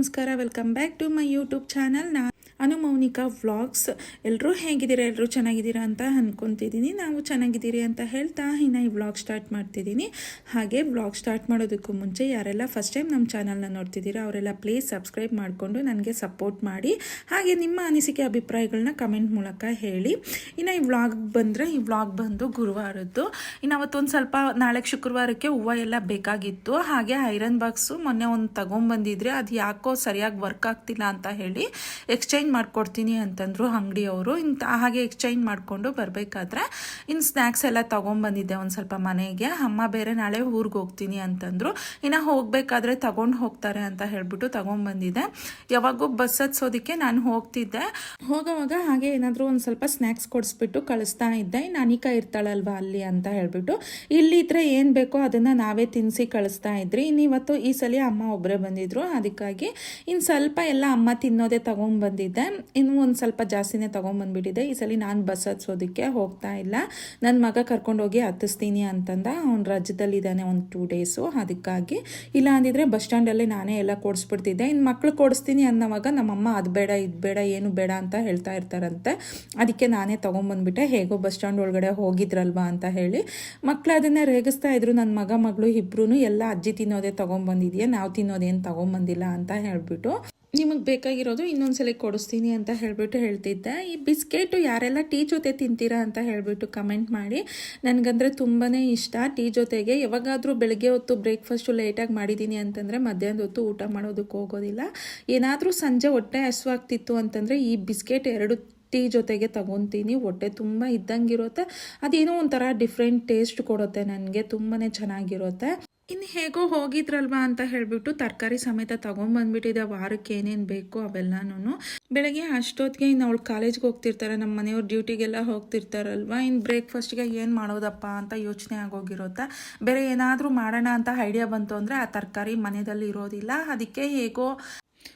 ಎಲ್ರಿಗೂ ನಮಸ್ಕಾರ welcome back to my YouTube channel ನಾ ಅನು ಮೌನಿಕಾ ವ್ಲಾಗ್ಸ್ ಎಲ್ಲರೂ ಹೇಗಿದ್ದೀರಾ ಎಲ್ಲರೂ ಚೆನ್ನಾಗಿದ್ದೀರಾ ಅಂತ ಅಂದ್ಕೊತಿದ್ದೀನಿ ನಾವು ಚೆನ್ನಾಗಿದ್ದೀರಿ ಅಂತ ಹೇಳ್ತಾ ಇನ್ನು ಈ ವ್ಲಾಗ್ ಸ್ಟಾರ್ಟ್ ಮಾಡ್ತಿದ್ದೀನಿ. ಹಾಗೆ ವ್ಲಾಗ್ ಸ್ಟಾರ್ಟ್ ಮಾಡೋದಕ್ಕೂ ಮುಂಚೆ ಯಾರೆಲ್ಲ ಫಸ್ಟ್ ಟೈಮ್ ನಮ್ಮ ಚಾನಲ್ನ ನೋಡ್ತಿದ್ದೀರಾ, ಅವರೆಲ್ಲ ಪ್ಲೀಸ್ ಸಬ್ಸ್ಕ್ರೈಬ್ ಮಾಡಿಕೊಂಡು ನನಗೆ ಸಪೋರ್ಟ್ ಮಾಡಿ. ಹಾಗೆ ನಿಮ್ಮ ಅನಿಸಿಕೆ ಅಭಿಪ್ರಾಯಗಳನ್ನ ಕಮೆಂಟ್ ಮೂಲಕ ಹೇಳಿ. ಇನ್ನು ಈ ವ್ಲಾಗ್ ಬಂದರೆ, ಈ ವ್ಲಾಗ್ ಬಂದು ಗುರುವಾರದ್ದು. ಇನ್ನು ಅವತ್ತೊಂದು ಸ್ವಲ್ಪ ನಾಳೆ ಶುಕ್ರವಾರಕ್ಕೆ ಹೂವು ಎಲ್ಲ ಬೇಕಾಗಿತ್ತು. ಹಾಗೆ ಐರನ್ ಬಾಕ್ಸು ಮೊನ್ನೆ ಒಂದು ತಗೊಂಬಂದಿದ್ರೆ ಅದು ಯಾಕೋ ಸರಿಯಾಗಿ ವರ್ಕ್ ಆಗ್ತಿಲ್ಲ ಅಂತ ಹೇಳಿ ಎಕ್ಸ್ಚೇಂಜ್ ಮಾಡ್ಕೊಡ್ತೀನಿ ಅಂತಂದರು ಅಂಗಡಿಯವರು ಇಂಥ ಹಾಗೆ ಎಕ್ಸ್ಚೇಂಜ್ ಮಾಡಿಕೊಂಡು ಬರಬೇಕಾದ್ರೆ ಇನ್ನು ಸ್ನ್ಯಾಕ್ಸ್ ಎಲ್ಲ ತೊಗೊಂಬಂದಿದ್ದೆ ಒಂದು ಸ್ವಲ್ಪ ಮನೆಗೆ. ಅಮ್ಮ ಬೇರೆ ನಾಳೆ ಊರಿಗೆ ಹೋಗ್ತೀನಿ ಅಂತಂದರು. ಇನ್ನು ಹೋಗಬೇಕಾದ್ರೆ ತಗೊಂಡು ಹೋಗ್ತಾರೆ ಅಂತ ಹೇಳಿಬಿಟ್ಟು ತಗೊಂಬಂದಿದ್ದೆ ಯಾವಾಗೂ ಬಸ್ ಹತ್ಸೋದಕ್ಕೆ ನಾನು ಹೋಗ್ತಿದ್ದೆ. ಹೋಗೋವಾಗ ಹಾಗೆ ಏನಾದರೂ ಒಂದು ಸ್ವಲ್ಪ ಸ್ನ್ಯಾಕ್ಸ್ ಕೊಡಿಸ್ಬಿಟ್ಟು ಕಳಿಸ್ತಾ ಇದ್ದೆ. ಇನ್ನು ಅನಿಕಾ ಇರ್ತಾಳಲ್ವಾ ಅಲ್ಲಿ ಅಂತ ಹೇಳಿಬಿಟ್ಟು. ಇಲ್ಲಿ ಇದ್ರೆ ಏನು ಬೇಕೋ ಅದನ್ನು ನಾವೇ ತಿನ್ನಿಸಿ ಕಳಿಸ್ತಾ ಇದ್ರಿ. ಇನ್ನು ಇವತ್ತು ಈ ಸಲ ಅಮ್ಮ ಒಬ್ಬರೇ ಬಂದಿದ್ರು. ಅದಕ್ಕಾಗಿ ಇನ್ನು ಸ್ವಲ್ಪ ಎಲ್ಲ ಅಮ್ಮ ತಿನ್ನೋದೇ ತೊಗೊಂಬಂದಿದ್ದೆ ಇನ್ನು ಒಂದು ಸ್ವಲ್ಪ ಜಾಸ್ತಿನೇ ತೊಗೊಂಬಂದ್ಬಿಟ್ಟಿದೆ. ಈ ಸಲ ನಾನು ಬಸ್ ಹತ್ಸೋದಕ್ಕೆ ಹೋಗ್ತಾ ಇಲ್ಲ. ನನ್ನ ಮಗ ಕರ್ಕೊಂಡೋಗಿ ಹತ್ತಿಸ್ತೀನಿ ಅಂತಂದ. ಅವ್ನು ರಜದಲ್ಲಿದ್ದಾನೆ ಒಂದು ಟೂ ಡೇಸು ಅದಕ್ಕಾಗಿ ಇಲ್ಲ ಅಂದಿದ್ರೆ ಬಸ್ ಸ್ಟ್ಯಾಂಡಲ್ಲೇ ನಾನೇ ಎಲ್ಲ ಕೊಡಿಸ್ಬಿಡ್ತಿದ್ದೆ. ಇನ್ನು ಮಕ್ಳು ಕೊಡಿಸ್ತೀನಿ ಅನ್ನೋವಾಗ ನಮ್ಮಮ್ಮ ಅದು ಬೇಡ, ಇದು ಬೇಡ, ಏನು ಬೇಡ ಅಂತ ಹೇಳ್ತಾ ಇರ್ತಾರಂತೆ. ಅದಕ್ಕೆ ನಾನೇ ತೊಗೊಂಬಂದ್ಬಿಟ್ಟೆ. ಹೇಗೋ ಬಸ್ ಸ್ಟ್ಯಾಂಡ್ ಒಳಗಡೆ ಹೋಗಿದ್ರಲ್ವಾ ಅಂತ ಹೇಳಿ. ಮಕ್ಳು ಅದನ್ನೇ ರೇಗಿಸ್ತಾ ಇದ್ರು. ನನ್ನ ಮಗ, ಮಗಳು ಇಬ್ರು ಎಲ್ಲ ಅಜ್ಜಿ ತಿನ್ನೋದೇ ತೊಗೊಂಬಂದಿದೆಯಾ, ನಾವು ತಿನ್ನೋದೇನು ತೊಗೊಂಬಂದಿಲ್ಲ ಅಂತ ಹೇಳ್ಬಿಟ್ಟು. ನಿಮಗೆ ಬೇಕಾಗಿರೋದು ಇನ್ನೊಂದ್ಸಲ ಕೊಡಿಸ್ತೀನಿ ಅಂತ ಹೇಳಿಬಿಟ್ಟು ಹೇಳ್ತಿದ್ದೆ. ಈ ಬಿಸ್ಕೆಟು ಯಾರೆಲ್ಲ ಟೀ ಜೊತೆ ತಿಂತೀರಾ ಅಂತ ಹೇಳಿಬಿಟ್ಟು ಕಮೆಂಟ್ ಮಾಡಿ. ನನಗಂದರೆ ತುಂಬಾ ಇಷ್ಟ. ಟೀ ಜೊತೆಗೆ ಯಾವಾಗಾದರೂ ಬೆಳಗ್ಗೆ ಹೊತ್ತು ಬ್ರೇಕ್ಫಾಸ್ಟು ಲೇಟಾಗಿ ಮಾಡಿದ್ದೀನಿ ಅಂತಂದರೆ ಮಧ್ಯಾಹ್ನದ ಹೊತ್ತು ಊಟ ಮಾಡೋದಕ್ಕೆ ಹೋಗೋದಿಲ್ಲ. ಏನಾದರೂ ಸಂಜೆ ಹೊಟ್ಟೆ ಹಸುವಾಗ್ತಿತ್ತು ಅಂತಂದರೆ ಈ ಬಿಸ್ಕೆಟ್ ಎರಡು ಟೀ ಜೊತೆಗೆ ತಗೊತೀನಿ. ಹೊಟ್ಟೆ ತುಂಬ ಇದ್ದಂಗಿರುತ್ತೆ. ಅದೇನೋ ಒಂಥರ ಡಿಫ್ರೆಂಟ್ ಟೇಸ್ಟ್ ಕೊಡುತ್ತೆ ನನಗೆ. ತುಂಬಾ ಚೆನ್ನಾಗಿರುತ್ತೆ. ಇನ್ನು ಹೇಗೋ ಹೋಗಿದ್ರಲ್ವಾ ಅಂತ ಹೇಳಿಬಿಟ್ಟು ತರಕಾರಿ ಸಮೇತ ತೊಗೊಂಬಂದ್ಬಿಟ್ಟಿದೆ. ವಾರಕ್ಕೆ ಏನೇನು ಬೇಕು ಅವೆಲ್ಲನೂ ಬೆಳಗ್ಗೆ ಅಷ್ಟೊತ್ತಿಗೆ ಇನ್ನು ಅವಳು ಕಾಲೇಜ್ಗೆ ಹೋಗ್ತಿರ್ತಾರೆ. ನಮ್ಮ ಮನೆಯವ್ರು ಡ್ಯೂಟಿಗೆಲ್ಲ ಹೋಗ್ತಿರ್ತಾರಲ್ವ? ಇನ್ನು ಬ್ರೇಕ್ಫಾಸ್ಟ್ಗೆ ಏನು ಮಾಡೋದಪ್ಪ ಅಂತ ಯೋಚನೆ ಆಗೋಗಿರುತ್ತೆ? ಬೇರೆ ಏನಾದರೂ ಮಾಡೋಣ ಅಂತ ಐಡಿಯಾ ಬಂತು ಅಂದರೆ ಆ ತರಕಾರಿ ಮನೆಯಲ್ಲಿ ಇರೋದಿಲ್ಲ ಅದಕ್ಕೆ ಹೇಗೋ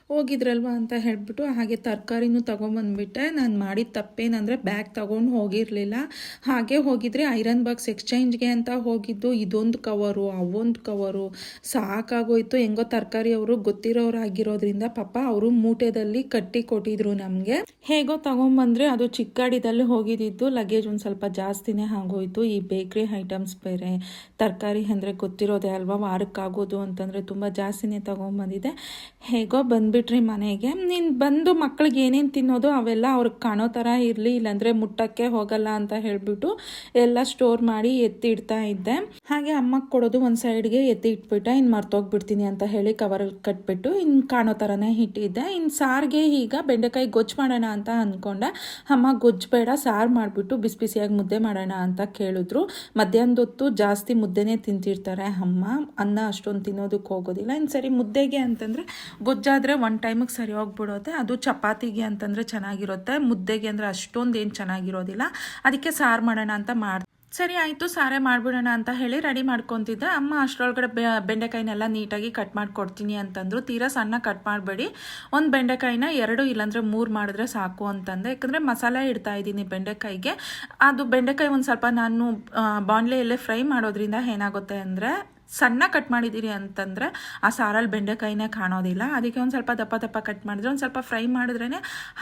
ಹೋಗಿದ್ರಲ್ವ ಅಂತ ಹೇಳಿಬಿಟ್ಟು ಹಾಗೆ ತರಕಾರಿನೂ ತೊಗೊಂಬಂದ್ಬಿಟ್ಟೆ. ನಾನು ಮಾಡಿದ ತಪ್ಪೇನಂದರೆ ಬ್ಯಾಗ್ ತೊಗೊಂಡು ಹೋಗಿರಲಿಲ್ಲ. ಹಾಗೆ ಹೋಗಿದ್ರೆ ಐರನ್ ಬಾಕ್ಸ್ ಎಕ್ಸ್ಚೇಂಜ್ಗೆ ಅಂತ ಹೋಗಿದ್ದು. ಇದೊಂದು ಕವರು, ಅವೊಂದು ಕವರು. ಸಾಕಾಗೋಯ್ತು. ಹೆಂಗೋ ತರಕಾರಿ ಅವರು ಗೊತ್ತಿರೋರು ಆಗಿರೋದ್ರಿಂದ ಪಾಪ ಅವರು ಮೂಟೆದಲ್ಲಿ ಕಟ್ಟಿ ಕೊಟ್ಟಿದ್ರು ನಮಗೆ. ಹೇಗೋ ತೊಗೊಂಬಂದರೆ ಅದು ಚಿಕ್ಕಾಡಿದಲ್ಲಿ ಹೋಗಿದ್ದು ಹೋಗಿದ್ದಿದ್ದು. ಲಗೇಜ್ ಒಂದು ಸ್ವಲ್ಪ ಜಾಸ್ತಿನೇ ಆಗೋಯ್ತು. ಈ ಬೇಕ್ರಿ ಐಟಮ್ಸ್ ಬೇರೆ, ತರಕಾರಿ ಅಂದರೆ ಗೊತ್ತಿರೋದೇ ಅಲ್ವಾ? ವಾರಕ್ಕಾಗೋದು ಅಂತಂದರೆ ತುಂಬ ಜಾಸ್ತಿನೇ ತೊಗೊಂಬಂದಿದೆ ಹೇಗೋ ಬಂದ್ಬಿಟ್ರಿ ಮನೆಗೆ. ನೀನು ಬಂದು ಮಕ್ಳಿಗೆ ಏನೇನು ತಿನ್ನೋದು ಅವೆಲ್ಲ ಅವ್ರಿಗೆ ಕಾಣೋ ಥರ ಇರಲಿ, ಇಲ್ಲಾಂದರೆ ಮುಟ್ಟಕ್ಕೆ ಹೋಗಲ್ಲ ಅಂತ ಹೇಳಿಬಿಟ್ಟು ಎಲ್ಲ ಸ್ಟೋರ್ ಮಾಡಿ ಎತ್ತಿ ಇಡ್ತಾ ಇದ್ದೆ. ಹಾಗೆ ಅಮ್ಮಕ್ಕೆ ಕೊಡೋದು ಒಂದು ಸೈಡ್ಗೆ ಎತ್ತಿ ಇಟ್ಬಿಟ್ಟೆ ಇನ್ನು ಮರ್ತೋಗ್ಬಿಡ್ತೀನಿ ಅಂತ ಹೇಳಿ ಕವರಲ್ಲಿ ಕಟ್ಬಿಟ್ಟು ಇನ್ನು ಕಾಣೋ ಥರನೇ ಇಟ್ಟಿದ್ದೆ. ಇನ್ನು ಸಾರಿಗೆ ಈಗ ಬೆಂಡೆಕಾಯಿ ಗೊಜ್ಜು ಮಾಡೋಣ ಅಂತ ಅಂದ್ಕೊಂಡೆ ಅಮ್ಮ ಗೊಜ್ಜು ಬೇಡ, ಸಾರು ಮಾಡಿಬಿಟ್ಟು ಬಿಸಿ ಬಿಸಿಯಾಗಿ ಮುದ್ದೆ ಮಾಡೋಣ ಅಂತ ಕೇಳಿದ್ರು. ಮಧ್ಯಾಹ್ನದ ಹೊತ್ತು ಜಾಸ್ತಿ ಮುದ್ದೆನೇ ತಿಂತಿರ್ತಾರೆ ಅಮ್ಮ. ಅನ್ನ ಅಷ್ಟೊಂದು ತಿನ್ನೋದಕ್ಕೆ ಹೋಗೋದಿಲ್ಲ. ಇನ್ನು ಸರಿ ಮುದ್ದೆಗೆ ಅಂತಂದರೆ ಗೊಜ್ಜಾದರೆ ಒನ್ ಟೈಮಿಗೆ ಸರಿ ಹೋಗ್ಬಿಡುತ್ತೆ ಅದು ಚಪಾತಿಗೆ ಅಂತಂದರೆ ಚೆನ್ನಾಗಿರುತ್ತೆ. ಮುದ್ದೆಗೆ ಅಂದರೆ ಅಷ್ಟೊಂದು ಏನು ಚೆನ್ನಾಗಿರೋದಿಲ್ಲ. ಅದಕ್ಕೆ ಸಾರು ಮಾಡೋಣ ಅಂತ ಮಾಡಿ ಸರಿ ಆಯಿತು, ಸಾರೇ ಮಾಡಿಬಿಡೋಣ ಅಂತ ಹೇಳಿ ರೆಡಿ ಮಾಡ್ಕೊತಿದ್ದೆ. ಅಮ್ಮ ಅಷ್ಟರೊಳಗಡೆ ಬೆಂಡೆಕಾಯಿನೆಲ್ಲ ನೀಟಾಗಿ ಕಟ್ ಮಾಡಿಕೊಡ್ತೀನಿ ಅಂತಂದರು. ತೀರಾ ಸಣ್ಣ ಕಟ್ ಮಾಡಬೇಡಿ. ಒಂದು ಬೆಂಡೆಕಾಯಿನ ಎರಡು ಇಲ್ಲಾಂದರೆ ಮೂರು ಮಾಡಿದ್ರೆ ಸಾಕು ಅಂತಂದೆ. ಯಾಕಂದರೆ ಮಸಾಲೆ ಇಡ್ತಾ ಇದ್ದೀನಿ ಬೆಂಡೆಕಾಯಿಗೆ. ಅದು ಬೆಂಡೆಕಾಯಿ ಒಂದು ಸ್ವಲ್ಪ ನಾನು ಬಾಣಲೆಯಲ್ಲೇ ಫ್ರೈ ಮಾಡೋದ್ರಿಂದ ಏನಾಗುತ್ತೆ ಅಂದರೆ ಸಣ್ಣ ಕಟ್ ಮಾಡಿದ್ದೀರಿ ಅಂತಂದರೆ ಆ ಸಾರಲ್ಲಿ ಬೆಂಡೆಕಾಯಿನೇ ಕಾಣೋದಿಲ್ಲ. ಅದಕ್ಕೆ ಒಂದು ಸ್ವಲ್ಪ ದಪ್ಪ ದಪ್ಪ ಕಟ್ ಮಾಡಿದ್ರೆ, ಒಂದು ಸ್ವಲ್ಪ ಫ್ರೈ ಮಾಡಿದ್ರೇ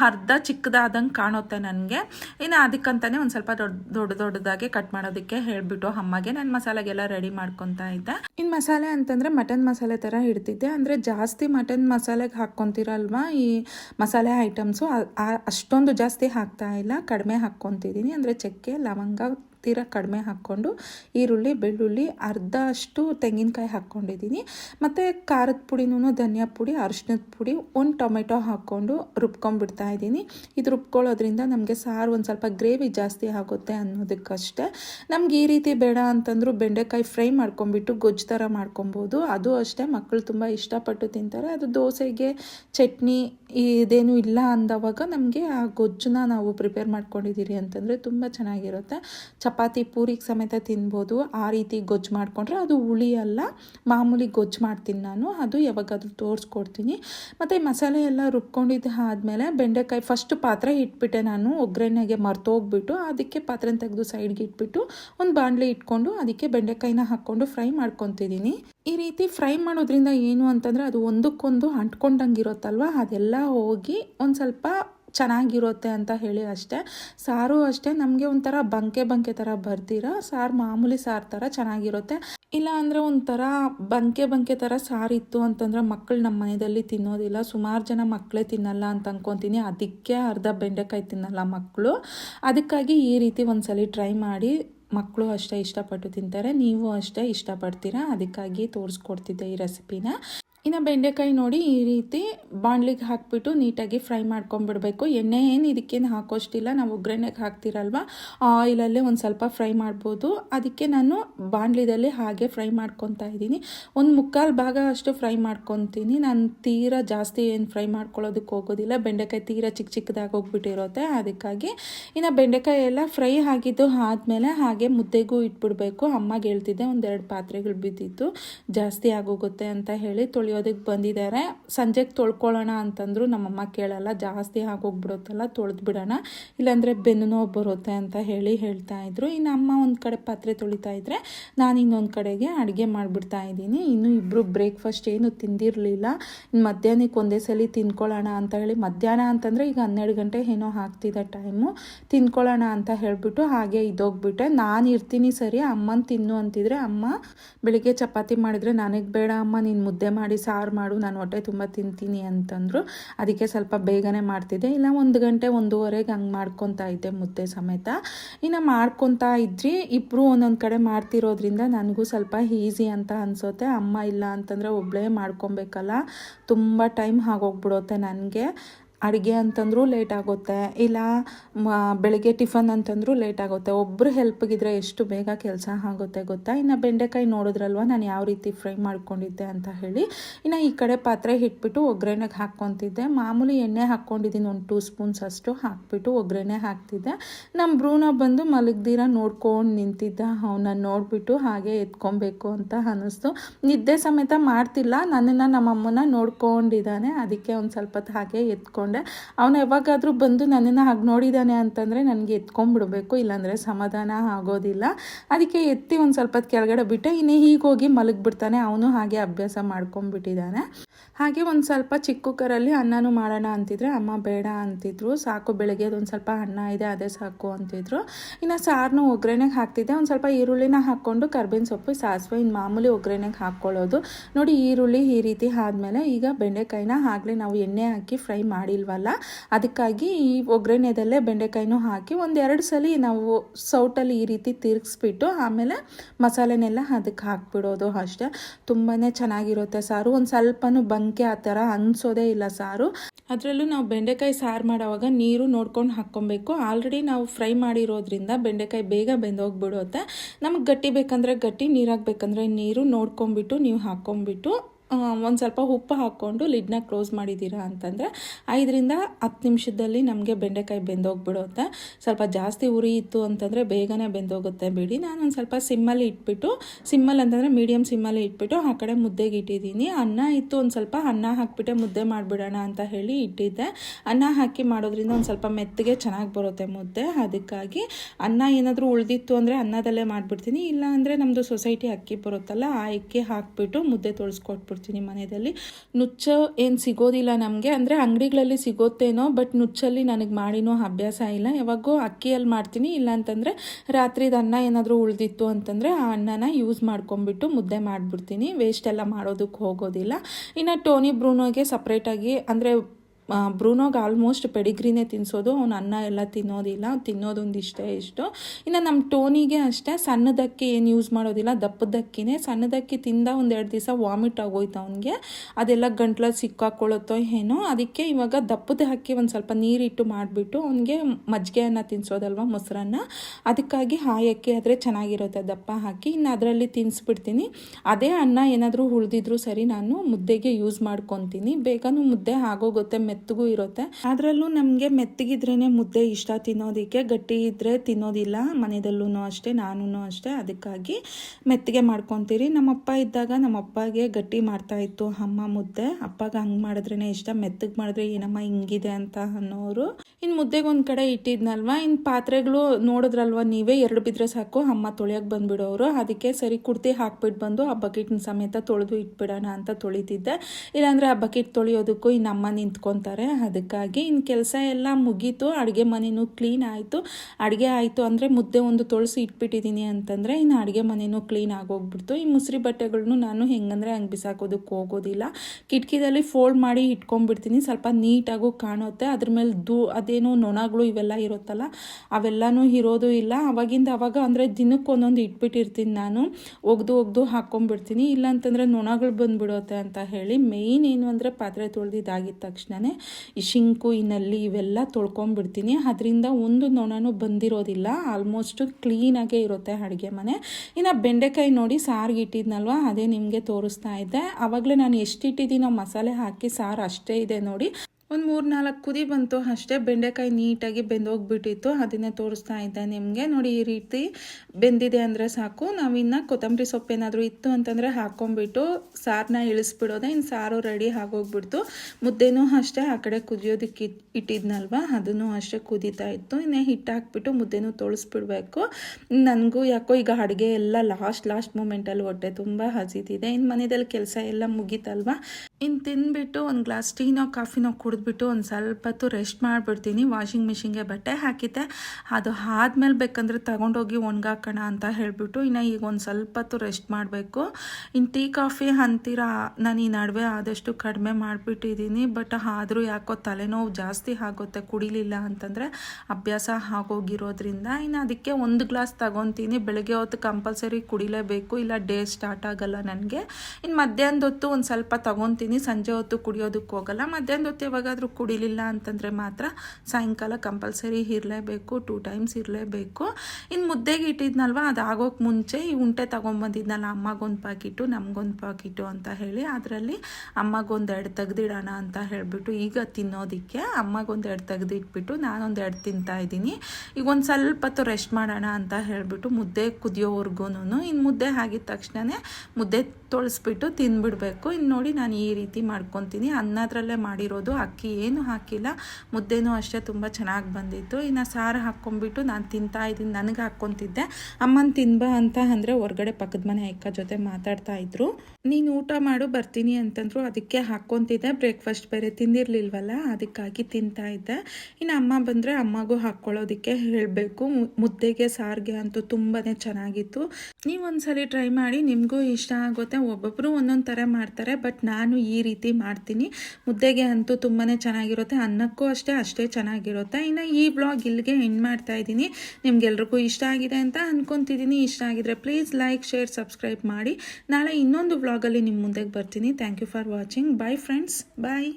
ಅರ್ಧ ಚಿಕ್ಕದಾದಂಗೆ ಕಾಣುತ್ತೆ ನನಗೆ. ಇನ್ನು ಅದಕ್ಕಂತಲೇ ಒಂದು ಸ್ವಲ್ಪ ದೊಡ್ಡ ದೊಡ್ಡ ದೊಡ್ಡದಾಗಿ ಕಟ್ ಮಾಡೋದಕ್ಕೆ ಹೇಳಿಬಿಟ್ಟು ಅಮ್ಮಗೆ ನಾನು ಮಸಾಲೆಗೆಲ್ಲ ರೆಡಿ ಮಾಡ್ಕೊತಾ ಇದ್ದೆ. ಇನ್ನು ಮಸಾಲೆ ಅಂತಂದರೆ ಮಟನ್ ಮಸಾಲೆ ಥರ ಇಡ್ತಿದ್ದೆ. ಅಂದರೆ ಜಾಸ್ತಿ ಮಟನ್ ಮಸಾಲೆಗೆ ಹಾಕ್ಕೊತಿರಲ್ವಾ? ಈ ಮಸಾಲೆ ಐಟಮ್ಸು ಅಷ್ಟೊಂದು ಜಾಸ್ತಿ ಹಾಕ್ತಾ ಇಲ್ಲ. ಕಡಿಮೆ ಹಾಕ್ಕೊತಿದ್ದೀನಿ. ಅಂದರೆ ಚಕ್ಕೆ, ಲವಂಗ ತೀರಾ ಕಡಿಮೆ ಹಾಕ್ಕೊಂಡು ಈರುಳ್ಳಿ, ಬೆಳ್ಳುಳ್ಳಿ, ಅರ್ಧ ಅಷ್ಟು ತೆಂಗಿನಕಾಯಿ ಹಾಕ್ಕೊಂಡಿದ್ದೀನಿ. ಮತ್ತು ಖಾರದ ಪುಡಿನೂ ಧನಿಯಾ ಪುಡಿ ಅರಿಶಿನದ ಪುಡಿ, ಒಂದು ಟೊಮೆಟೊ ಹಾಕ್ಕೊಂಡು ರುಬ್ಕೊಂಡ್ಬಿಡ್ತಾ ಇದ್ದೀನಿ. ಇದು ರುಬ್ಕೊಳ್ಳೋದ್ರಿಂದ ನಮಗೆ ಸಾರು ಒಂದು ಸ್ವಲ್ಪ ಗ್ರೇವಿ ಜಾಸ್ತಿ ಆಗುತ್ತೆ ಅನ್ನೋದಕ್ಕಷ್ಟೇ. ನಮ್ಗೆ ಈ ರೀತಿ ಬೇಡ ಅಂತಂದರೂ ಬೆಂಡೆಕಾಯಿ ಫ್ರೈ ಮಾಡ್ಕೊಂಬಿಟ್ಟು ಗೊಜ್ಜು ಥರ ಮಾಡ್ಕೊಬೋದು. ಅದು ಅಷ್ಟೇ ಮಕ್ಕಳು ತುಂಬ ಇಷ್ಟಪಟ್ಟು ತಿಂತಾರೆ. ಅದು ದೋಸೆಗೆ ಚಟ್ನಿ ಇದೇನು ಇಲ್ಲ ಅಂದವಾಗ ನಮಗೆ ಆ ಗೊಜ್ಜನ್ನ ನಾವು ಪ್ರಿಪೇರ್ ಮಾಡ್ಕೊಂಡಿದ್ದೀರಿ ಅಂತಂದರೆ ತುಂಬ ಚೆನ್ನಾಗಿರುತ್ತೆ. ಚಪಾತಿ ಚಪಾತಿ ಪೂರಿಗೆ ಸಮೇತ ತಿನ್ಬೋದು. ಆ ರೀತಿ ಗೊಜ್ಜು ಮಾಡಿಕೊಂಡ್ರೆ ಅದು ಹುಳಿ ಅಲ್ಲ ಮಾಮೂಲಿ ಗೊಜ್ಜು ಮಾಡ್ತೀನಿ ನಾನು. ಅದು ಯಾವಾಗಾದ್ರೂ ತೋರಿಸ್ಕೊಡ್ತೀನಿ. ಮತ್ತು ಮಸಾಲೆ ಎಲ್ಲ ರುಬ್ಕೊಂಡಿದ್ದು ಆದಮೇಲೆ ಬೆಂಡೆಕಾಯಿ ಫಸ್ಟ್ ಪಾತ್ರೆ ಇಟ್ಬಿಟ್ಟೆ ನಾನು. ಒಗ್ಗರಣೆಗೆ ಮರ್ತೋಗ್ಬಿಟ್ಟು ಅದಕ್ಕೆ ಪಾತ್ರೆ ತೆಗೆದು ಸೈಡ್ಗೆ ಇಟ್ಬಿಟ್ಟು ಒಂದು ಬಾಣಲೆ ಇಟ್ಕೊಂಡು ಅದಕ್ಕೆ ಬೆಂಡೆಕಾಯಿನ ಹಾಕ್ಕೊಂಡು ಫ್ರೈ ಮಾಡ್ಕೊತಿದ್ದೀನಿ. ಈ ರೀತಿ ಫ್ರೈ ಮಾಡೋದ್ರಿಂದ ಏನು ಅಂತಂದರೆ ಅದು ಒಂದಕ್ಕೊಂದು ಅಂಟ್ಕೊಂಡಂಗೆ ಇರುತ್ತಲ್ವ ಅದೆಲ್ಲ ಹೋಗಿ ಒಂದು ಸ್ವಲ್ಪ ಚೆನ್ನಾಗಿರುತ್ತೆ ಅಂತ ಹೇಳಿ ಅಷ್ಟೇ. ಸಾರು ಅಷ್ಟೇ, ನಮಗೆ ಒಂಥರ ಬಂಕೆ ಬಂಕೆ ಥರ ಬರ್ದಿರ, ಸಾರು ಮಾಮೂಲಿ ಸಾರು ಥರ ಚೆನ್ನಾಗಿರುತ್ತೆ. ಇಲ್ಲ ಅಂದರೆ ಒಂಥರ ಬಂಕೆ ಬಂಕೆ ಥರ ಸಾರಿತ್ತು ಅಂತಂದರೆ ಮಕ್ಕಳು ನಮ್ಮ ಮನೆಯಲ್ಲಿ ತಿನ್ನೋದಿಲ್ಲ. ಸುಮಾರು ಜನ ಮಕ್ಕಳೇ ತಿನ್ನಲ್ಲ ಅಂತ ಅಂದ್ಕೊತೀನಿ ಅದಕ್ಕೆ ಅರ್ಧ ಬೆಂಡೆಕಾಯಿ ತಿನ್ನಲ್ಲ ಮಕ್ಕಳು ಅದಕ್ಕಾಗಿ ಈ ರೀತಿ ಒಂದ್ಸಲಿ ಟ್ರೈ ಮಾಡಿ. ಮಕ್ಕಳು ಅಷ್ಟೇ ಇಷ್ಟಪಟ್ಟು ತಿಂತಾರೆ. ನೀವು ಅಷ್ಟೇ ಇಷ್ಟಪಡ್ತೀರಾ? ಅದಕ್ಕಾಗಿ ತೋರಿಸ್ಕೊಡ್ತಿದ್ದೆ ಈ ರೆಸಿಪಿನ. ಇನ್ನು ಬೆಂಡೆಕಾಯಿ ನೋಡಿ ಈ ರೀತಿ ಬಾಣಲಿಗೆ ಹಾಕ್ಬಿಟ್ಟು ನೀಟಾಗಿ ಫ್ರೈ ಮಾಡ್ಕೊಂಬಿಡ್ಬೇಕು. ಎಣ್ಣೆ ಏನು ಇದಕ್ಕೇನು ಹಾಕೋಷ್ಟಿಲ್ಲ. ನಾವು ಒಗ್ಗರಣೆಗೆ ಹಾಕ್ತಿರಲ್ವ? ಆಯಿಲಲ್ಲೇ ಒಂದು ಸ್ವಲ್ಪ ಫ್ರೈ ಮಾಡ್ಬೋದು. ಅದಕ್ಕೆ ನಾನು ಬಾಣಲಿದಲ್ಲಿ ಹಾಗೆ ಫ್ರೈ ಮಾಡ್ಕೊತಾ ಇದ್ದೀನಿ. ಒಂದು ಮುಕ್ಕಾಲು ಭಾಗ ಅಷ್ಟು ಫ್ರೈ ಮಾಡ್ಕೊತೀನಿ. ನಾನು ತೀರಾ ಜಾಸ್ತಿ ಏನು ಫ್ರೈ ಮಾಡ್ಕೊಳ್ಳೋದಕ್ಕೆ ಹೋಗೋದಿಲ್ಲ. ಬೆಂಡೆಕಾಯಿ ತೀರಾ ಚಿಕ್ಕ ಚಿಕ್ಕದಾಗಿ ಹೋಗ್ಬಿಟ್ಟಿರುತ್ತೆ ಅದಕ್ಕಾಗಿ ಇನ್ನು ಬೆಂಡೆಕಾಯಿ ಎಲ್ಲ ಫ್ರೈ ಆಗಿದ್ದು ಆದಮೇಲೆ ಹಾಗೆ ಮುದ್ದೆಗೂ ಇಟ್ಬಿಡಬೇಕು. ಅಮ್ಮಗೆ ಹೇಳ್ತಿದ್ದೆ ಒಂದೆರಡು ಪಾತ್ರೆಗಳು ಬಿದ್ದಿತ್ತು ಜಾಸ್ತಿ ಆಗೋಗುತ್ತೆ ಅಂತ ಹೇಳಿ ತೊಳಿ ತೊಳೆಯೋದಕ್ಕೆ ಬಂದಿದ್ದಾರೆ. ಸಂಜೆಗೆ ತೊಳ್ಕೊಳ್ಳೋಣ ಅಂತಂದ್ರು ನಮ್ಮಮ್ಮ ಕೇಳಲ್ಲ, ಜಾಸ್ತಿ ಆಗೋಗ್ಬಿಡುತ್ತಲ್ಲ ತೊಳೆದು ಬಿಡೋಣ ಇಲ್ಲಾಂದರೆ ಬೆನ್ನು ನೋವು ಬರುತ್ತೆ ಅಂತ ಹೇಳಿ ಹೇಳ್ತಾ ಇದ್ರು. ಇನ್ನು ಅಮ್ಮ ಒಂದು ಕಡೆ ಪಾತ್ರೆ ತೊಳಿತಾ ಇದ್ರೆ ನಾನು ಇನ್ನೊಂದು ಕಡೆಗೆ ಅಡುಗೆ ಮಾಡಿಬಿಡ್ತಾ ಇದ್ದೀನಿ. ಇನ್ನು ಇಬ್ಬರು ಬ್ರೇಕ್ಫಾಸ್ಟ್ ಏನು ತಿಂದಿರಲಿಲ್ಲ. ಮಧ್ಯಾಹ್ನಕ್ಕೆ ಒಂದೇ ಸಲ ತಿನ್ಕೊಳ್ಳೋಣ ಅಂತ ಹೇಳಿ, ಮಧ್ಯಾಹ್ನ ಅಂತಂದರೆ ಈಗ ಹನ್ನೆರಡು ಗಂಟೆ ಏನೋ ಆಗ್ತಿದೆ ಟೈಮು ತಿನ್ಕೊಳ್ಳೋಣ ಅಂತ ಹೇಳಿಬಿಟ್ಟು ಹಾಗೆ ಇದೋಗ್ಬಿಟ್ಟೆ ನಾನು ಇರ್ತೀನಿ ಸರಿ, ಅಮ್ಮನ ತಿನ್ನು ಅಂತಿದ್ರೆ ಅಮ್ಮ ಬೆಳಿಗ್ಗೆ ಚಪಾತಿ ಮಾಡಿದರೆ ನನಗೆ ಬೇಡ ಅಮ್ಮ, ನೀನು ಮುದ್ದೆ ಮಾಡಿ ಸಾರು ಮಾಡು, ನಾನು ಹೊಟ್ಟೆ ತುಂಬ ತಿಂತೀನಿ ಅಂತಂದರು. ಅದಕ್ಕೆ ಸ್ವಲ್ಪ ಬೇಗನೆ ಮಾಡ್ತಿದ್ದೆ. ಇಲ್ಲ ಒಂದು ಗಂಟೆ, ಒಂದೂವರೆಗೆ ಹಂಗೆ ಮಾಡ್ಕೊತಾ ಇದ್ದೆ ಮುದ್ದೆ ಸಮೇತ. ಇನ್ನು ಮಾಡ್ಕೊತಾ ಇದ್ರಿ. ಇಬ್ಬರು ಒಂದೊಂದು ಕಡೆ ಮಾಡ್ತಿರೋದ್ರಿಂದ ನನಗೂ ಸ್ವಲ್ಪ ಈಸಿ ಅಂತ ಅನಿಸುತ್ತೆ. ಅಮ್ಮ ಇಲ್ಲ ಅಂತಂದರೆ ಒಬ್ಬಳೇ ಮಾಡ್ಕೊಬೇಕಲ್ಲ. ತುಂಬ ಟೈಮ್ ಆಗೋಗ್ಬಿಡುತ್ತೆ ನನಗೆ. ಅಡುಗೆ ಅಂತಂದರೂ ಲೇಟ್ ಆಗುತ್ತೆ, ಇಲ್ಲ ಬೆಳಗ್ಗೆ ಟಿಫನ್ ಅಂತಂದರೂ ಲೇಟ್ ಆಗುತ್ತೆ. ಒಬ್ಬರು ಹೆಲ್ಪ್ಗಿದ್ರೆ ಎಷ್ಟು ಬೇಗ ಕೆಲಸ ಆಗುತ್ತೆ ಗೊತ್ತಾ? ಇನ್ನು ಬೆಂಡೆಕಾಯಿ ನೋಡಿದ್ರಲ್ವ? ನಾನು ಯಾವ ರೀತಿ ಫ್ರೈ ಮಾಡ್ಕೊಂಡಿದ್ದೆ ಅಂತ ಹೇಳಿ. ಇನ್ನು ಈ ಕಡೆ ಪಾತ್ರೆ ಇಟ್ಬಿಟ್ಟು ಒಗ್ಗರಣೆಗೆ ಹಾಕ್ಕೊತಿದ್ದೆ. ಮಾಮೂಲಿ ಎಣ್ಣೆ ಹಾಕ್ಕೊಂಡಿದ್ದೀನಿ ಒಂದು ಟೂ ಸ್ಪೂನ್ಸ್ ಅಷ್ಟು ಹಾಕ್ಬಿಟ್ಟು ಒಗ್ಗರಣೆ ಹಾಕ್ತಿದ್ದೆ. ನಮ್ಮ ಭ್ರೂಣ ಬಂದು ಮಲಗ್ದಿರ ನೋಡ್ಕೊಂಡು ನಿಂತಿದ್ದ. ಅವನ್ನ ನೋಡಿಬಿಟ್ಟು ಹಾಗೆ ಎತ್ಕೊಬೇಕು ಅಂತ ಅನ್ನಿಸ್ತು ನಿದ್ದೆ ಸಮೇತ ಮಾಡ್ತಿಲ್ಲ. ನನ್ನನ್ನು ನಮ್ಮಮ್ಮನ ನೋಡ್ಕೊಂಡಿದ್ದಾನೆ. ಅದಕ್ಕೆ ಒಂದು ಸ್ವಲ್ಪ ಹಾಗೆ ಎತ್ಕೊಂಡು. ಅವನು ಯಾವಾಗಾದರೂ ಬಂದು ನನ್ನನ್ನು ಹಾಗೆ ನೋಡಿದ್ದಾನೆ ಅಂತಂದರೆ ನನಗೆ ಎತ್ಕೊಂಡ್ಬಿಡ್ಬೇಕು, ಇಲ್ಲಾಂದರೆ ಸಮಾಧಾನ ಆಗೋದಿಲ್ಲ. ಅದಕ್ಕೆ ಎತ್ತಿ ಒಂದು ಸ್ವಲ್ಪ ಕೆಳಗಡೆ ಬಿಟ್ಟೆ ಇನ್ನು ಹೀಗೆ ಹೋಗಿ ಮಲಗಿಬಿಡ್ತಾನೆ. ಅವನು ಹಾಗೆ ಅಭ್ಯಾಸ ಮಾಡ್ಕೊಂಡ್ಬಿಟ್ಟಿದ್ದಾನೆ ಹಾಗೆ ಒಂದು ಸ್ವಲ್ಪ ಚಿಕ್ಕ ಕುಕ್ಕರಲ್ಲಿ ಅನ್ನನೂ ಮಾಡೋಣ ಅಂತಿದ್ರೆ. ಅಮ್ಮ ಬೇಡ ಅಂತಿದ್ರು. ಸಾಕು, ಬೆಳಗ್ಗೆ ಅದೊಂದು ಸ್ವಲ್ಪ ಅನ್ನ ಇದೆ, ಅದೇ ಸಾಕು ಅಂತಿದ್ರು. ಇನ್ನು ಸಾರನ್ನು ಒಗ್ಗರಣೆಗೆ ಹಾಕ್ತಿದ್ದೆ. ಒಂದು ಸ್ವಲ್ಪ ಈರುಳ್ಳಿನ ಹಾಕ್ಕೊಂಡು ಕರ್ಬೇವಿನ ಸೊಪ್ಪು, ಸಾಸಿವೆ ಇನ್ನು ಮಾಮೂಲಿ ಒಗ್ಗರಣೆಗೆ ಹಾಕ್ಕೊಳ್ಳೋದು. ನೋಡಿ ಈರುಳ್ಳಿ ಈ ರೀತಿ ಆದಮೇಲೆ ಈಗ ಬೆಂಡೆಕಾಯಿನ ಆಗಲೇ ನಾವು ಎಣ್ಣೆ ಹಾಕಿ ಫ್ರೈ ಮಾಡಿಲ್ವಲ್ಲ ಅದಕ್ಕಾಗಿ ಈ ಒಗ್ಗರಣೆದಲ್ಲೇ ಬೆಂಡೆಕಾಯಿನೂ ಹಾಕಿ ಒಂದೆರಡು ಸಲ ನಾವು ಸೌಟಲ್ಲಿ ಈ ರೀತಿ ತಿರುಗಿಸ್ಬಿಟ್ಟು ಆಮೇಲೆ ಮಸಾಲೆನೆಲ್ಲ ಅದಕ್ಕೆ ಹಾಕ್ಬಿಡೋದು ಅಷ್ಟೇ. ತುಂಬಾ ಚೆನ್ನಾಗಿರುತ್ತೆ ಸಾರು. ಒಂದು ಸ್ವಲ್ಪನೂ ಬಂಕೆ ಆ ಥರ ಅನ್ಸೋದೇ ಇಲ್ಲ ಸಾರು. ಅದರಲ್ಲೂ ನಾವು ಬೆಂಡೆಕಾಯಿ ಸಾರು ಮಾಡೋವಾಗ ನೀರು ನೋಡ್ಕೊಂಡು ಹಾಕ್ಕೊಬೇಕು. ಆಲ್ರೆಡಿ ನಾವು ಫ್ರೈ ಮಾಡಿರೋದ್ರಿಂದ ಬೆಂಡೆಕಾಯಿ ಬೇಗ ಬೆಂದೋಗ್ಬಿಡುತ್ತೆ. ನಮಗೆ ಗಟ್ಟಿ ಬೇಕಂದರೆ ಗಟ್ಟಿ ನೀರಾಗಬೇಕಂದ್ರೆ ನೀರು ನೋಡ್ಕೊಂಬಿಟ್ಟು ನೀವು ಹಾಕ್ಕೊಂಬಿಟ್ಟು ಒಂದು ಸ್ವಲ್ಪ ಉಪ್ಪು ಹಾಕ್ಕೊಂಡು ಲಿಡ್ನ ಕ್ಲೋಸ್ ಮಾಡಿದ್ದೀರಾ ಅಂತಂದರೆ ಐದರಿಂದ ಹತ್ತು ನಿಮಿಷದಲ್ಲಿ ನಮಗೆ ಬೆಂಡೆಕಾಯಿ ಬೆಂದೋಗ್ಬಿಡುತ್ತೆ. ಸ್ವಲ್ಪ ಜಾಸ್ತಿ ಉರಿ ಇತ್ತು ಅಂತಂದರೆ ಬೇಗನೆ ಬೆಂದೋಗುತ್ತೆ ಬಿಡಿ. ನಾನು ಒಂದು ಸ್ವಲ್ಪ ಸಿಮ್ಮಲ್ಲಿ ಇಟ್ಬಿಟ್ಟು ಸಿಮ್ಮಲ್ಲಿ ಅಂತಂದರೆ ಮೀಡಿಯಮ್ ಸಿಮ್ಮಲ್ಲಿ ಇಟ್ಬಿಟ್ಟು ಆ ಕಡೆ ಮುದ್ದೆಗೆ ಇಟ್ಟಿದ್ದೀನಿ. ಅನ್ನ ಇತ್ತು ಒಂದು ಸ್ವಲ್ಪ, ಅನ್ನ ಹಾಕಿಬಿಟ್ಟೆ ಮುದ್ದೆ ಮಾಡಿಬಿಡೋಣ ಅಂತ ಹೇಳಿ ಇಟ್ಟಿದ್ದೆ. ಅನ್ನ ಹಾಕಿ ಮಾಡೋದ್ರಿಂದ ಒಂದು ಸ್ವಲ್ಪ ಮೆತ್ತಗೆ ಚೆನ್ನಾಗಿ ಬರುತ್ತೆ ಮುದ್ದೆ. ಅದಕ್ಕಾಗಿ ಅನ್ನ ಏನಾದರೂ ಉಳಿದಿತ್ತು ಅಂದರೆ ಅನ್ನದಲ್ಲೇ ಮಾಡಿಬಿಡ್ತೀನಿ. ಇಲ್ಲ ಅಂದರೆ ನಮ್ಮದು ಸೊಸೈಟಿ ಅಕ್ಕಿ ಬರುತ್ತಲ್ಲ, ಆ ಅಕ್ಕಿ ಹಾಕಿಬಿಟ್ಟು ಮುದ್ದೆ ತೊಳ್ಸ್ಕೊಟ್ಬಿಡ್ತೀನಿ. ಮಾಡ್ತೀನಿ ಮನೆಯಲ್ಲಿ. ನುಚ್ಚ ಏನು ಸಿಗೋದಿಲ್ಲ ನಮಗೆ. ಅಂದರೆ ಅಂಗಡಿಗಳಲ್ಲಿ ಸಿಗೋತ್ತೇನೋ ಬಟ್ ನುಚ್ಚಲ್ಲಿ ನನಗೆ ಮಾಡಿನೋ ಅಭ್ಯಾಸ ಇಲ್ಲ. ಯಾವಾಗೋ ಅಕ್ಕಿಯಲ್ಲಿ ಮಾಡ್ತೀನಿ. ಇಲ್ಲ ಅಂತಂದರೆ ರಾತ್ರಿದ ಅನ್ನ ಏನಾದರೂ ಉಳಿದಿತ್ತು ಅಂತಂದರೆ ಆ ಅನ್ನನ ಯೂಸ್ ಮಾಡ್ಕೊಂಬಿಟ್ಟು ಮುದ್ದೆ ಮಾಡಿಬಿಡ್ತೀನಿ. ವೇಸ್ಟ್ ಎಲ್ಲ ಮಾಡೋದಕ್ಕೆ ಹೋಗೋದಿಲ್ಲ. ಇನ್ನು ಟೋನಿ ಬ್ರೂನೋಗೆ ಸಪ್ರೇಟಾಗಿ ಅಂದರೆ ಬ್ರೂನೋಗೆ ಆಲ್ಮೋಸ್ಟ್ ಪೆಡಿಗ್ರಿನೇ ತಿನ್ನಿಸೋದು ಅವ್ನು ಅನ್ನ ಎಲ್ಲ ತಿನ್ನೋದಿಲ್ಲ ತಿನ್ನೋದೊಂದು ಇಷ್ಟ. ಇಷ್ಟು ಇನ್ನು ನಮ್ಮ ಟೋನಿಗೆ ಅಷ್ಟೇ, ಸಣ್ಣದಕ್ಕಿ ಏನು ಯೂಸ್ ಮಾಡೋದಿಲ್ಲ, ದಪ್ಪದಕ್ಕಿನೇ. ಸಣ್ಣದಕ್ಕಿ ತಿಂದ ಒಂದೆರಡು ದಿವಸ ವಾಮಿಟ್ ಆಗೋಯ್ತು ಅವನಿಗೆ. ಅದೆಲ್ಲ ಗಂಟ್ಲ ಸಿಕ್ಕಾಕೊಳ್ಳುತ್ತೋ ಏನೋ. ಅದಕ್ಕೆ ಇವಾಗ ದಪ್ಪದ ಅಕ್ಕಿ ಒಂದು ಸ್ವಲ್ಪ ನೀರಿಟ್ಟು ಮಾಡಿಬಿಟ್ಟು ಅವನಿಗೆ ಮಜ್ಜಿಗೆಯನ್ನು ತಿನ್ನಿಸೋದಲ್ವ ಮೊಸರನ್ನ. ಅದಕ್ಕಾಗಿ ಹಾಯಿ ಅಕ್ಕಿ ಆದರೆ ಚೆನ್ನಾಗಿರುತ್ತೆ ದಪ್ಪ ಹಾಕಿ. ಇನ್ನು ಅದರಲ್ಲಿ ತಿನ್ನಿಸ್ಬಿಡ್ತೀನಿ ಅದೇ ಅನ್ನ ಏನಾದರೂ ಉಳಿದಿದ್ರು ಸರಿ ನಾನು ಮುದ್ದೆಗೆ ಯೂಸ್ ಮಾಡ್ಕೊತೀನಿ. ಬೇಗನೂ ಮುದ್ದೆ ಆಗೋಗುತ್ತೆ ಮೆತ್ತ ಮೆತ್ತಗೂ ಇರುತ್ತೆ. ಅದರಲ್ಲೂ ನಮಗೆ ಮೆತ್ತಗಿದ್ರೇ ಮುದ್ದೆ ಇಷ್ಟ ತಿನ್ನೋದಕ್ಕೆ, ಗಟ್ಟಿ ಇದ್ದರೆ ತಿನ್ನೋದಿಲ್ಲ ಮನೆಯಲ್ಲೂ ಅಷ್ಟೇ ನಾನು ಅಷ್ಟೇ. ಅದಕ್ಕಾಗಿ ಮೆತ್ತಗೆ ಮಾಡ್ಕೊತೀರಿ. ನಮ್ಮಪ್ಪ ಇದ್ದಾಗ ನಮ್ಮಪ್ಪಗೆ ಗಟ್ಟಿ ಮಾಡ್ತಾ ಇತ್ತು ಅಮ್ಮ ಮುದ್ದೆ. ಅಪ್ಪಗೆ ಹಂಗೆ ಮಾಡಿದ್ರೇ ಇಷ್ಟ, ಮೆತ್ತಗೆ ಮಾಡಿದ್ರೆ ಏನಮ್ಮ ಹಿಂಗಿದೆ ಅಂತ ಅನ್ನೋರು. ಇನ್ನು ಮುದ್ದೆಗೆ ಒಂದು ಕಡೆ ಇಟ್ಟಿದ್ನಲ್ವ ಇನ್ನು ಪಾತ್ರೆಗಳು ನೋಡಿದ್ರಲ್ವ, ನೀವೇ ಎರಡು ಬಿದ್ದರೆ ಸಾಕು, ಅಮ್ಮ ತೊಳೆಯೋಕೆ ಬಂದುಬಿಡೋರು. ಅದಕ್ಕೆ ಸರಿ ಕುರ್ತಿ ಹಾಕ್ಬಿಟ್ಟು ಬಂದು ಆ ಬಕೆಟ್ನ ಸಮೇತ ತೊಳೆದು ಇಟ್ಬಿಡೋಣ ಅಂತ ತೊಳಿತಿದ್ದೆ. ಇಲ್ಲಾಂದರೆ ಆ ಬಕೆಟ್ ತೊಳೆಯೋದಕ್ಕೂ ಇನ್ನು ಅಮ್ಮ ನಿಂತ್ಕೊತಾರೆ ಅದಕ್ಕಾಗಿ ಇನ್ನು ಕೆಲಸ ಎಲ್ಲ ಮುಗೀತು. ಅಡುಗೆ ಮನೆಯೂ ಕ್ಲೀನ್ ಆಯಿತು. ಅಡುಗೆ ಆಯಿತು ಅಂದರೆ ಮುದ್ದೆ ಒಂದು ತೊಳಸಿ ಇಟ್ಬಿಟ್ಟಿದ್ದೀನಿ ಅಂತಂದರೆ ಇನ್ನು ಅಡುಗೆ ಮನೆಯೂ ಕ್ಲೀನ್ ಆಗೋಗ್ಬಿಡ್ತು. ಈ ಮುಸ್ರಿ ಬಟ್ಟೆಗಳನ್ನೂ ನಾನು ಹೆಂಗಂದರೆ ಹಂಗೆ ಬಿಸಾಕೋದಕ್ಕೆ ಹೋಗೋದಿಲ್ಲ. ಕಿಟಕಿದಲ್ಲಿ ಫೋಲ್ಡ್ ಮಾಡಿ ಇಟ್ಕೊಂಡ್ಬಿಡ್ತೀನಿ. ಸ್ವಲ್ಪ ನೀಟಾಗೂ ಕಾಣುತ್ತೆ. ಅದ್ರ ಮೇಲೆ ದೂ ಅದೇನೋ ನೊಣಗಳು ಇವೆಲ್ಲ ಇರುತ್ತಲ್ಲ, ಅವೆಲ್ಲನೂ ಇರೋದು ಇಲ್ಲ. ಅವಾಗಿಂದ ಅವಾಗ ಅಂದರೆ ದಿನಕ್ಕೆ ಒಂದೊಂದು ಇಟ್ಬಿಟ್ಟಿರ್ತೀನಿ ನಾನು. ಒಗ್ದು ಒಗ್ದು ಹಾಕ್ಕೊಂಡ್ಬಿಡ್ತೀನಿ ಇಲ್ಲಾಂತಂದರೆ ನೊಣಗಳು ಬಂದುಬಿಡುತ್ತೆ ಅಂತ ಹೇಳಿ ಮೇಯ್ನ್ ಏನು ಅಂದರೆ ಪಾತ್ರೆ ತೊಳೆದಿದ್ದಾಗಿದ್ದ ತಕ್ಷಣವೇ ಈ ಶಿಂಕು ಈ ನಲ್ಲಿ ಇವೆಲ್ಲ ತೊಳ್ಕೊಂಡ್ಬಿಡ್ತೀನಿ. ಅದರಿಂದ ಒಂದು ನೊಣನೂ ಬಂದಿರೋದಿಲ್ಲ. ಆಲ್ಮೋಸ್ಟು ಕ್ಲೀನಾಗೇ ಇರುತ್ತೆ ಅಡುಗೆ ಮನೆ. ಇನ್ನು ಬೆಂಡೆಕಾಯಿ ನೋಡಿ ಸಾರಿಗೆ ಇಟ್ಟಿದ್ನಲ್ವ? ಅದೇ ನಿಮಗೆ ತೋರಿಸ್ತಾ ಇದ್ದೆ. ಆವಾಗಲೇ ನಾನು ಎಷ್ಟು ಇಟ್ಟಿದ್ದೀನೋ ಮಸಾಲೆ ಹಾಕಿ ಸಾರು ಅಷ್ಟೇ ಇದೆ ನೋಡಿ. ಒಂದು ಮೂರು ನಾಲ್ಕು ಕುದಿ ಬಂತು ಅಷ್ಟೇ. ಬೆಂಡೆಕಾಯಿ ನೀಟಾಗಿ ಬೆಂದೋಗ್ಬಿಟ್ಟಿತ್ತು. ಅದನ್ನೇ ತೋರಿಸ್ತಾ ಇದ್ದೆ ನಿಮಗೆ. ನೋಡಿ ಈ ರೀತಿ ಬೆಂದಿದೆ ಅಂದರೆ ಸಾಕು. ನಾವಿನ್ನು ಕೊತ್ತಂಬರಿ ಸೊಪ್ಪು ಏನಾದರೂ ಇತ್ತು ಅಂತಂದರೆ ಹಾಕ್ಕೊಂಬಿಟ್ಟು ಸಾರನ್ನ ಇಳಿಸ್ಬಿಡೋದೆ. ಇನ್ನು ಸಾರು ರೆಡಿ ಆಗೋಗ್ಬಿಡ್ತು. ಮುದ್ದೆನೂ ಅಷ್ಟೇ ಆ ಕಡೆ ಕುದಿಯೋದಕ್ಕೆ ಇಟ್ ಇಟ್ಟಿದ್ನಲ್ವ? ಅದನ್ನು ಅಷ್ಟೇ ಕುದೀತಾ ಇತ್ತು. ಇನ್ನೇ ಹಿಟ್ಟು ಹಾಕ್ಬಿಟ್ಟು ಮುದ್ದೆನೂ ತೋಳಿಸ್ಬಿಡ್ಬೇಕು. ನನಗೂ ಯಾಕೋ ಈಗ ಅಡುಗೆ ಎಲ್ಲ ಲಾಸ್ಟ್ ಲಾಸ್ಟ್ ಮೂಮೆಂಟಲ್ಲಿ ಹೊಟ್ಟೆ ತುಂಬ ಹಸಿತಿದೆ. ಇನ್ನು ಮನೆಯಲ್ಲಿ ಕೆಲಸ ಎಲ್ಲ ಮುಗೀತಲ್ವ? ಇನ್ನು ತಿಂದ್ಬಿಟ್ಟು ಒಂದು ಗ್ಲಾಸ್ ಟೀನೋ, ಕಾಫಿನೋ ಕುಡಿದ್ಬಿಟ್ಟು ಒಂದು ಸ್ವಲ್ಪ ಹೊತ್ತು ರೆಸ್ಟ್ ಮಾಡಿಬಿಡ್ತೀನಿ. ವಾಷಿಂಗ್ ಮಿಷಿನ್ಗೆ ಬಟ್ಟೆ ಹಾಕಿದ್ದೆ. ಅದು ಆದ್ಮೇಲೆ ಬೇಕಂದ್ರೆ ತಗೊಂಡೋಗಿ ಒಣಗಾಕೋಣ ಅಂತ ಹೇಳಿಬಿಟ್ಟು ಇನ್ನು ಈಗ ಒಂದು ಸ್ವಲ್ಪ ಹೊತ್ತು ರೆಸ್ಟ್ ಮಾಡಬೇಕು. ಇನ್ನು ಟೀ, ಕಾಫಿ ಅಂತೀರ, ನಾನು ಈ ನಡುವೆ ಆದಷ್ಟು ಕಡಿಮೆ ಮಾಡಿಬಿಟ್ಟಿದ್ದೀನಿ ಬಟ್ ಆದರೂ ಯಾಕೋ ತಲೆನೋವು ಜಾಸ್ತಿ ಆಗುತ್ತೆ, ಕುಡಿಲಿಲ್ಲ ಅಂತಂದರೆ ಅಭ್ಯಾಸ ಆಗೋಗಿರೋದ್ರಿಂದ. ಇನ್ನು ಅದಕ್ಕೆ ಒಂದು ಗ್ಲಾಸ್ ತಗೊತೀನಿ. ಬೆಳಗ್ಗೆ ಹೊತ್ತು ಕಂಪಲ್ಸರಿ ಕುಡಿಲೇಬೇಕು. ಇಲ್ಲ ಡೇ ಸ್ಟಾರ್ಟ್ ಆಗಲ್ಲ ನನಗೆ. ಇನ್ನು ಮಧ್ಯಾಹ್ನದ ಹೊತ್ತು ಒಂದು ಸ್ವಲ್ಪ ತಗೊತೀನಿ. ಸಂಜೆ ಹೊತ್ತು ಕುಡಿಯೋದಕ್ಕೆ ಹೋಗಲ್ಲ, ಮಧ್ಯಾಹ್ನದ ಹೊತ್ತು ಯಾವಾಗಾದರೂ ಕುಡಿಲಿಲ್ಲ ಅಂತಂದರೆ ಮಾತ್ರ ಸಾಯಂಕಾಲ ಕಂಪಲ್ಸರಿ ಇರಲೇಬೇಕು ಟೂ ಟೈಮ್ಸ್ ಇರಲೇಬೇಕು. ಇನ್ನು ಮುದ್ದೆಗೆ ಇಟ್ಟಿದ್ನಲ್ವ, ಅದು ಆಗೋಕ್ಕೆ ಮುಂಚೆ ಈ ಉಂಟೆ ತೊಗೊಂಬಂದಿದ್ನಲ್ಲ, ಅಮ್ಮಗೊಂದು ಪಾಕಿಟು, ನಮಗೊಂದು ಪಾಕಿಟು ಅಂತ ಹೇಳಿ ಅದರಲ್ಲಿ ಅಮ್ಮಗೊಂದು ಎರಡು ತೆಗ್ದಿಡೋಣ ಅಂತ ಹೇಳಿಬಿಟ್ಟು ಈಗ ತಿನ್ನೋದಕ್ಕೆ ಅಮ್ಮಗೊಂದು ಎರಡು ತೆಗೆದಿಟ್ಬಿಟ್ಟು ನಾನೊಂದು ಎರಡು ತಿಂತಾ ಇದ್ದೀನಿ. ಈಗ ಒಂದು ಸ್ವಲ್ಪ ಹೊತ್ತು ರೆಸ್ಟ್ ಮಾಡೋಣ ಅಂತ ಹೇಳಿಬಿಟ್ಟು ಮುದ್ದೆ ಕುದಿಯೋವರೆಗೂ ಇನ್ನು ಮುದ್ದೆ ಆಗಿದ ತಕ್ಷಣವೇ ಮುದ್ದೆ ತೊಳಸ್ಬಿಟ್ಟು ತಿಂದ್ಬಿಡ್ಬೇಕು. ಇನ್ನು ನೋಡಿ ನಾನು ಈ ರೀತಿ ಮಾಡ್ಕೊತೀನಿ. ಅನ್ನದ್ರಲ್ಲೇ ಮಾಡಿರೋದು. ಅಕ್ಕಿ ಏನು ಹಾಕಿಲ್ಲ. ಮುದ್ದೆನೂ ಅಷ್ಟೇ ತುಂಬ ಚೆನ್ನಾಗಿ ಬಂದಿತ್ತು. ಇನ್ನು ಸಾರು ಹಾಕ್ಕೊಂಬಿಟ್ಟು ನಾನು ತಿಂತಾ ಇದ್ದೀನಿ ನನಗೆ ಹಾಕ್ಕೊತಿದ್ದೆ ಅಮ್ಮನ ತಿನ್ಬಾ ಅಂತ ಅಂದರೆ ಹೊರಗಡೆ ಪಕ್ಕದ ಮನೆ ಅಕ್ಕ ಜೊತೆ ಮಾತಾಡ್ತಾ ಇದ್ರು. ನೀನು ಊಟ ಮಾಡು, ಬರ್ತೀನಿ ಅಂತಂದ್ರು. ಅದಕ್ಕೆ ಹಾಕ್ಕೊತಿದ್ದೆ ಬ್ರೇಕ್ಫಾಸ್ಟ್ ಬೇರೆ ತಿಂದಿರಲಿಲ್ವಲ್ಲ? ಅದಕ್ಕಾಗಿ ತಿಂತಾ ಇದ್ದೆ. ಇನ್ನು ಅಮ್ಮ ಬಂದರೆ ಅಮ್ಮಗೂ ಹಾಕ್ಕೊಳ್ಳೋದಕ್ಕೆ ಹೇಳಬೇಕು. ಮುದ್ದೆಗೆ, ಸಾರಿಗೆ ಅಂತೂ ತುಂಬಾ ಚೆನ್ನಾಗಿತ್ತು. ನೀವು ಒಂದ್ಸಲಿ ಟ್ರೈ ಮಾಡಿ ನಿಮಗೂ ಇಷ್ಟ ಆಗುತ್ತೆ ಒಬ್ಬೊಬ್ಬರು ಒಂದೊಂದು ಥರ ಮಾಡ್ತಾರೆ ಬಟ್ ನಾನು ಈ ರೀತಿ ಮಾಡ್ತೀನಿ. ಮುದ್ದೆಗೆ ಅಂತೂ ತುಂಬಾ ಚೆನ್ನಾಗಿರುತ್ತೆ, ಅನ್ನಕ್ಕೂ ಅಷ್ಟೇ ಅಷ್ಟೇ ಚೆನ್ನಾಗಿರುತ್ತೆ. ಇನ್ನು ಈ ಬ್ಲಾಗ್ ಇಲ್ಲಿಗೆ ಎಂಡ್ ಮಾಡ್ತಾ ಇದ್ದೀನಿ. ನಿಮ್ಗೆಲ್ರಿಗೂ ಇಷ್ಟ ಆಗಿದೆ ಅಂತ ಅಂದ್ಕೊತಿದ್ದೀನಿ ಇಷ್ಟ ಆಗಿದ್ರೆ ಪ್ಲೀಸ್ ಲೈಕ್ ಶೇರ್ ಸಬ್ಸ್ಕ್ರೈಬ್ ಮಾಡಿ. ನಾಳೆ ಇನ್ನೊಂದು ಬ್ಲಾಗಲ್ಲಿ ನಿಮ್ಮ ಮುಂದೆಗೆ ಬರ್ತೀನಿ. Thank you for watching bye friends bye